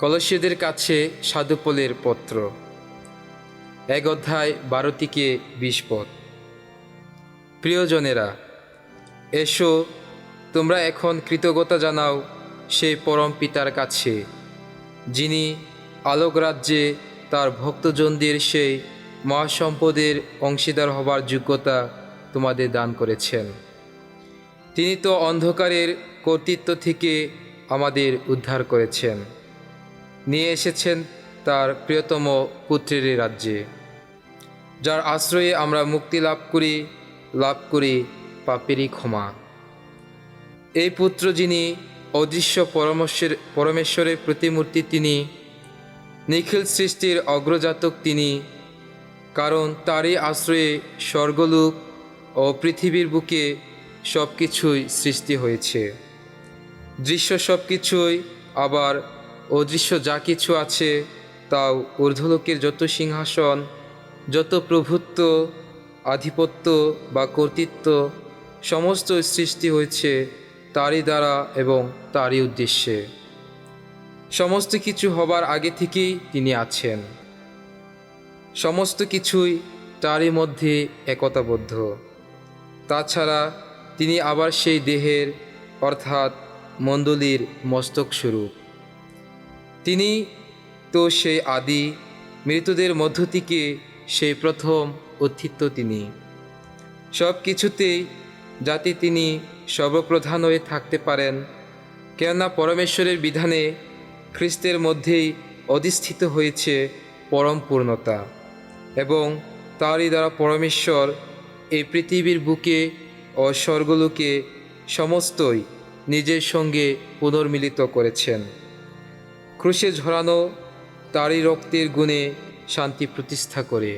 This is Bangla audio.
কলসীয়দের কাছে সাধুপলের পত্র। এক অধ্যায় বারো থেকে বিশ পদ। প্রিয়জনেরা, এসো, তোমরা এখন কৃতজ্ঞতা জানাও সেই পরম পিতার কাছে, যিনি আলোক রাজ্যে তার ভক্তজনদের সেই মহাসম্পদের অংশীদার হবার যোগ্যতা তোমাদের দান করেছেন। তিনি তো অন্ধকারের কর্তৃত্ব থেকে আমাদের উদ্ধার করেছেন। নিয়ে এসেছেন তার প্রিয়তম পুত্রের রাজ্যে, যার আশ্রয়ে আমরা মুক্তি লাভ করি লাভ করি পাপেরই ক্ষমা। এই পুত্র যিনি অদৃশ্য পরমেশ্বর, পরমেশ্বরের প্রতিমূর্তি তিনি, নিখিল সৃষ্টির অগ্রজাতক তিনি, কারণ তারই আশ্রয়ে স্বর্গলোক ও পৃথিবীর বুকে সব কিছুই সৃষ্টি হয়েছে। দৃশ্য সব কিছুই আবার অদৃশ্য যা কিছু আছে, তাও ঊর্ধ্বলোকের যত সিংহাসন, যত প্রভুত্ব, আধিপত্য বা কর্তৃত্ব, সমস্ত সৃষ্টি হয়েছে তারই দ্বারা এবং তারই উদ্দেশ্যে। সমস্ত কিছু হবার আগে থেকেই তিনি আছেন। সমস্ত কিছুই তারই মধ্যে একতাবদ্ধ। তাছাড়া তিনি আবার সেই দেহের, অর্থাৎ মণ্ডলীর মস্তক স্বরূপ। তিনি তো সেই আদি, মৃতদের মধ্য থেকে সেই প্রথম অথিত্য তিনি। সব কিছুতেই যাতে তিনি সর্বপ্রধান হয়ে থাকতে পারেন, কেননা পরমেশ্বরের বিধানে খ্রিস্টের মধ্যেই অধিষ্ঠিত হয়েছে পরম পূর্ণতা এবং তারই দ্বারা পরমেশ্বর এই পৃথিবীর বুকে ও স্বর্গলোকে সমস্তই নিজের সঙ্গে পুনর্মিলিত করেছেন। ক্রুশে ঝরানো তারই রক্তের গুণে শান্তি প্রতিষ্ঠা করে।